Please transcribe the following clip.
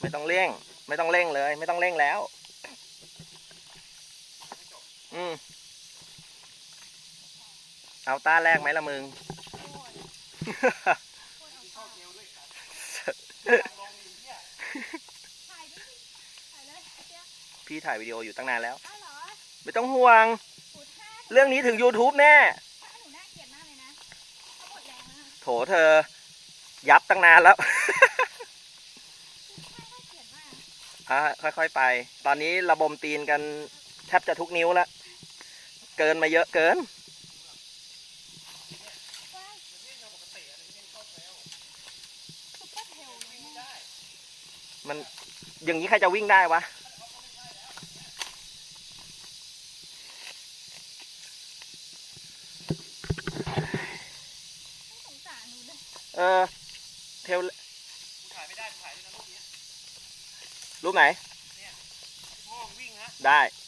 ไม่ต้องเร่ง ไม่ต้องเร่งเลย ไม่ต้องเร่งแล้ว อืมเอาต้าแรกไหมละมึง พี่ถ่ายวิดีโออยู่ตั้งนานแล้ว ไม่ต้องห่วง เรื่องนี้ถึง YouTube แน่โถเธอ ยับตั้งนานแล้ว ท่าน่าเกลียดมาก อะค่อยๆไป ตอนนี้ระบมตีนกันแทบจะทุกนิ้วแล้วเกินมาเยอะเกิน มันอย่างนี้ใครจะวิ่งได้วะเออเทลถ่ายไม่ได้ถ่ายด้วยนะรูปนี้ รูปไหนพ่อวิ่งฮะได้เ